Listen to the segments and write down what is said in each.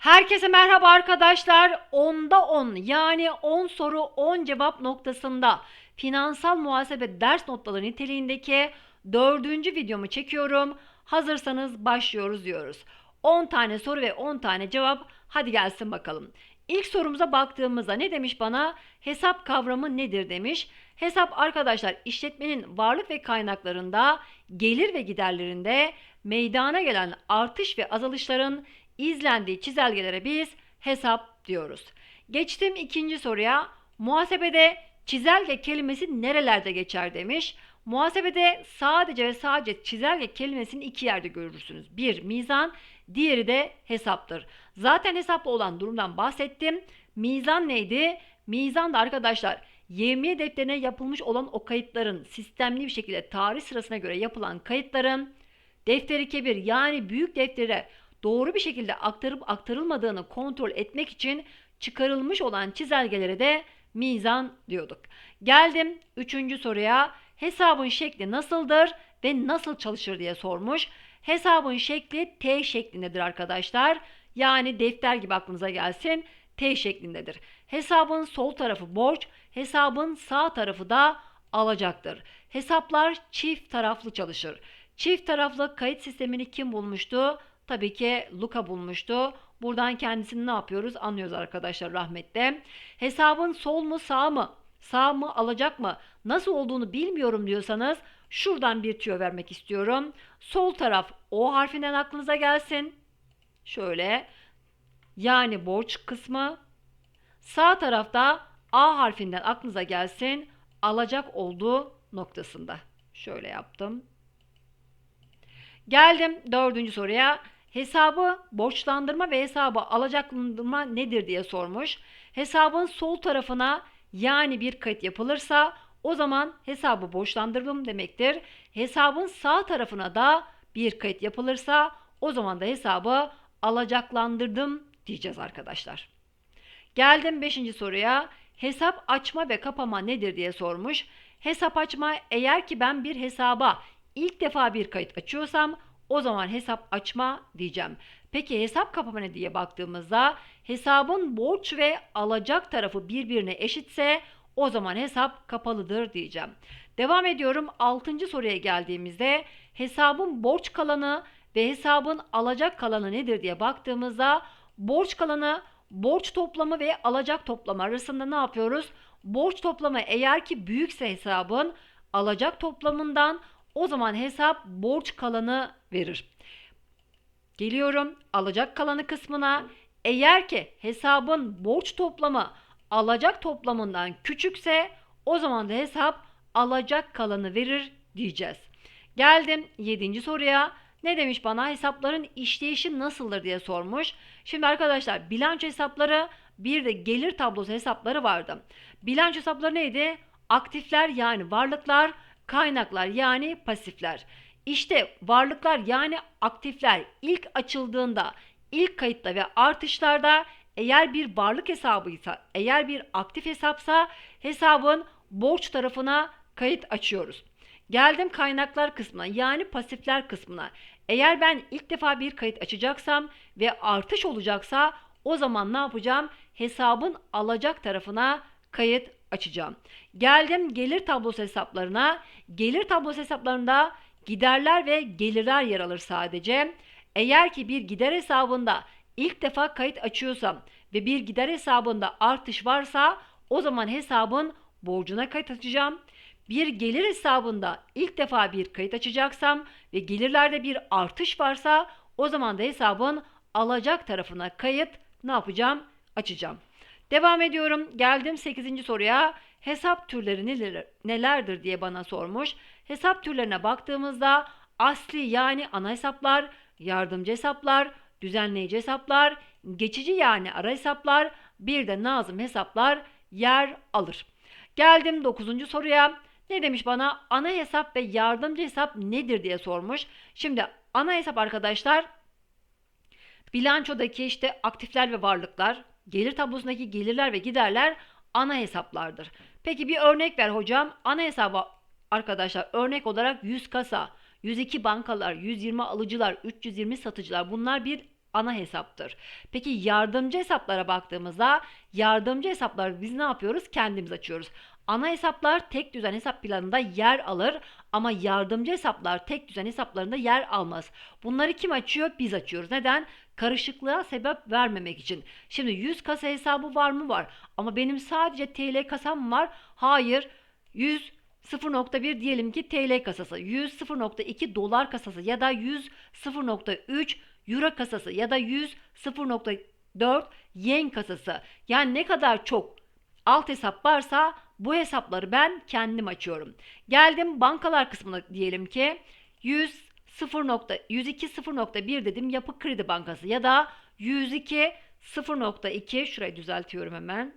Herkese merhaba arkadaşlar. 10'da 10 yani 10 soru 10 cevap noktasında finansal muhasebe ders notları niteliğindeki dördüncü videomu çekiyorum. Hazırsanız başlıyoruz diyoruz. 10 tane soru ve 10 tane cevap. Hadi gelsin bakalım. İlk sorumuza baktığımızda ne demiş bana? Hesap kavramı nedir demiş. Hesap arkadaşlar işletmenin varlık ve kaynaklarında, gelir ve giderlerinde meydana gelen artış ve azalışların izlendiği çizelgelere biz hesap diyoruz. Geçtim ikinci soruya. Muhasebede çizelge kelimesi nerelerde geçer demiş. Muhasebede sadece ve sadece çizelge kelimesini iki yerde görürsünüz. Bir mizan, diğeri de hesaptır. Zaten hesaplı olan durumdan bahsettim. Mizan neydi? Mizan da arkadaşlar yevmiye defterine yapılmış olan o kayıtların sistemli bir şekilde tarih sırasına göre yapılan kayıtların defteri kebir yani büyük deftere doğru bir şekilde aktarıp aktarılmadığını kontrol etmek için çıkarılmış olan çizelgelere de mizan diyorduk. Geldim üçüncü soruya. Hesabın şekli nasıldır ve nasıl çalışır diye sormuş. Hesabın şekli T şeklindedir arkadaşlar. Yani defter gibi aklınıza gelsin. T şeklindedir. Hesabın sol tarafı borç, hesabın sağ tarafı da alacaktır. Hesaplar çift taraflı çalışır. Çift taraflı kayıt sistemini kim bulmuştu? Tabii ki Luca bulmuştu. Buradan kendisini ne yapıyoruz anlıyoruz arkadaşlar rahmette. Hesabın sol mu sağ mı? Sağ mı alacak mı? Nasıl olduğunu bilmiyorum diyorsanız şuradan bir tüyo vermek istiyorum. Sol taraf O harfinden aklınıza gelsin. Şöyle yani borç kısmı. Sağ tarafta A harfinden aklınıza gelsin. Alacak olduğu noktasında. Şöyle yaptım. Geldim dördüncü soruya. Hesabı borçlandırma ve hesabı alacaklandırma nedir diye sormuş. Hesabın sol tarafına yani bir kayıt yapılırsa o zaman hesabı borçlandırdım demektir. Hesabın sağ tarafına da bir kayıt yapılırsa o zaman da hesabı alacaklandırdım diyeceğiz arkadaşlar. Geldim 5. soruya. Hesap açma ve kapama nedir diye sormuş. Hesap açma eğer ki ben bir hesaba ilk defa bir kayıt açıyorsam o zaman hesap açma diyeceğim. Peki hesap kapama ne diye baktığımızda hesabın borç ve alacak tarafı birbirine eşitse o zaman hesap kapalıdır diyeceğim. Devam ediyorum 6. soruya geldiğimizde hesabın borç kalanı ve hesabın alacak kalanı nedir diye baktığımızda borç kalanı borç toplamı ve alacak toplamı arasında ne yapıyoruz? Borç toplamı eğer ki büyükse hesabın alacak toplamından o zaman hesap borç kalanı verir. Geliyorum alacak kalanı kısmına. Eğer ki hesabın borç toplamı alacak toplamından küçükse o zaman da hesap alacak kalanı verir diyeceğiz. Geldim 7. soruya. Ne demiş bana? Hesapların işleyişi nasıldır diye sormuş. Şimdi arkadaşlar bilanço hesapları bir de gelir tablosu hesapları vardı. Bilanço hesapları neydi? Aktifler yani varlıklar, kaynaklar yani pasifler. İşte varlıklar yani aktifler ilk açıldığında, ilk kayıtta ve artışlarda eğer bir varlık hesabıysa, eğer bir aktif hesapsa hesabın borç tarafına kayıt açıyoruz. Geldim kaynaklar kısmına yani pasifler kısmına. Eğer ben ilk defa bir kayıt açacaksam ve artış olacaksa o zaman ne yapacağım? Hesabın alacak tarafına kayıt açacağım. Geldim gelir tablosu hesaplarına. Gelir tablosu hesaplarında giderler ve gelirler yer alır sadece. Eğer ki bir gider hesabında ilk defa kayıt açıyorsam ve bir gider hesabında artış varsa o zaman hesabın borcuna kayıt açacağım. Bir gelir hesabında ilk defa bir kayıt açacaksam ve gelirlerde bir artış varsa o zaman da hesabın alacak tarafına kayıt ne yapacağım? Açacağım. Devam ediyorum. Geldim 8. soruya. Hesap türleri neler, nelerdir diye bana sormuş. Hesap türlerine baktığımızda asli yani ana hesaplar, yardımcı hesaplar, düzenleyici hesaplar, geçici yani ara hesaplar, bir de nazım hesaplar yer alır. Geldim 9. soruya. Ne demiş bana? Ana hesap ve yardımcı hesap nedir diye sormuş. Şimdi ana hesap arkadaşlar bilançodaki işte aktifler ve varlıklar, gelir tablosundaki gelirler ve giderler ana hesaplardır. Peki bir örnek ver hocam. Ana hesaba arkadaşlar örnek olarak 100 kasa, 102 bankalar, 120 alıcılar, 320 satıcılar bunlar bir ana hesaptır. Peki yardımcı hesaplara baktığımızda yardımcı hesapları biz ne yapıyoruz? Kendimiz açıyoruz. Ana hesaplar tek düzen hesap planında yer alır ama yardımcı hesaplar tek düzen hesaplarında yer almaz. Bunları kim açıyor? Biz açıyoruz. Neden? Karışıklığa sebep vermemek için. Şimdi 100 kasa hesabı var mı? Var. Ama benim sadece TL kasam var. Hayır. 100 0.1 diyelim ki TL kasası, 100 0.2 dolar kasası ya da 100 0.3 euro kasası ya da 100 0.4 yen kasası. Yani ne kadar çok alt hesap varsa bu hesapları ben kendim açıyorum. Geldim bankalar kısmına diyelim ki 100 0. 102 0.1 dedim Yapı Kredi Bankası ya da 102 0.2 şurayı düzeltiyorum hemen.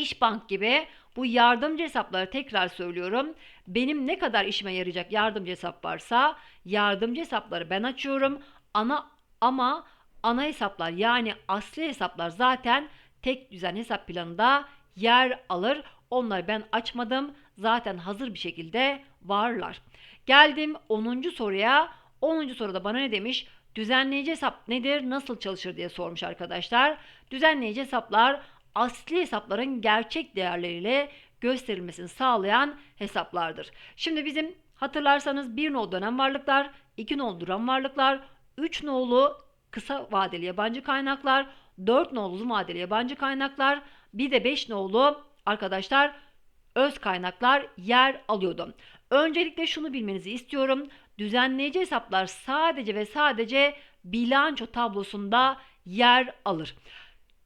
İşbank gibi bu yardımcı hesapları tekrar söylüyorum. Benim ne kadar işime yarayacak yardımcı hesap varsa yardımcı hesapları ben açıyorum. Ana ama ana hesaplar yani asli hesaplar zaten tek düzen hesap planında yer alır. Onları ben açmadım. Zaten hazır bir şekilde varlar. Geldim 10. soruya. 10. soruda bana ne demiş? Düzenleyici hesap nedir? Nasıl çalışır diye sormuş arkadaşlar. Düzenleyici hesaplar asli hesapların gerçek değerleriyle gösterilmesini sağlayan hesaplardır. Şimdi bizim hatırlarsanız 1 nolu dönem varlıklar, 2 nolu duran varlıklar, 3 nolu kısa vadeli yabancı kaynaklar, 4 nolu uzun vadeli yabancı kaynaklar, bir de 5 nolu arkadaşlar öz kaynaklar yer alıyordu. Öncelikle şunu bilmenizi istiyorum. Düzenleyici hesaplar sadece ve sadece bilanço tablosunda yer alır.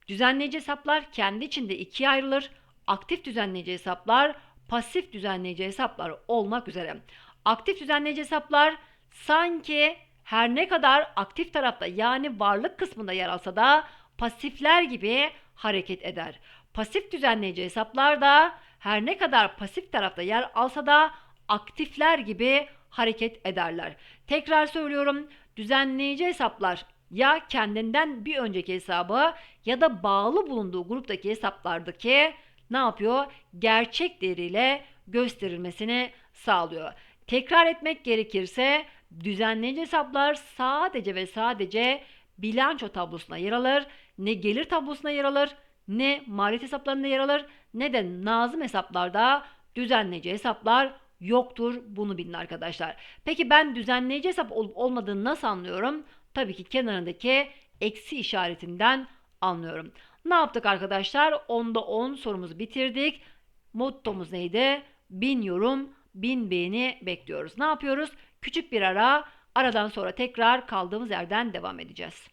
Düzenleyici hesaplar kendi içinde ikiye ayrılır. Aktif düzenleyici hesaplar, pasif düzenleyici hesaplar olmak üzere. Aktif düzenleyici hesaplar sanki her ne kadar aktif tarafta yani varlık kısmında yer alsa da pasifler gibi hareket eder. Pasif düzenleyici hesaplar da her ne kadar pasif tarafta yer alsa da aktifler gibi hareket ederler. Tekrar söylüyorum. Düzenleyici hesaplar ya kendinden bir önceki hesabı ya da bağlı bulunduğu gruptaki hesaplardaki ne yapıyor? Gerçek değeriyle gösterilmesini sağlıyor. Tekrar etmek gerekirse düzenleyici hesaplar sadece ve sadece bilanço tablosuna yer alır, ne gelir tablosuna yer alır, ne maliyet hesaplarında yer alır, ne de nazım hesaplarda düzenleyici hesaplar yoktur. Bunu bilin arkadaşlar. Peki ben düzenleyici hesap olup olmadığını nasıl anlıyorum? Tabii ki kenarındaki eksi işaretinden anlıyorum. Ne yaptık arkadaşlar? 10'da 10 sorumuzu bitirdik. Mottomuz neydi? 1000 yorum, 1000 beğeni bekliyoruz. Ne yapıyoruz? Küçük bir ara, aradan sonra tekrar kaldığımız yerden devam edeceğiz.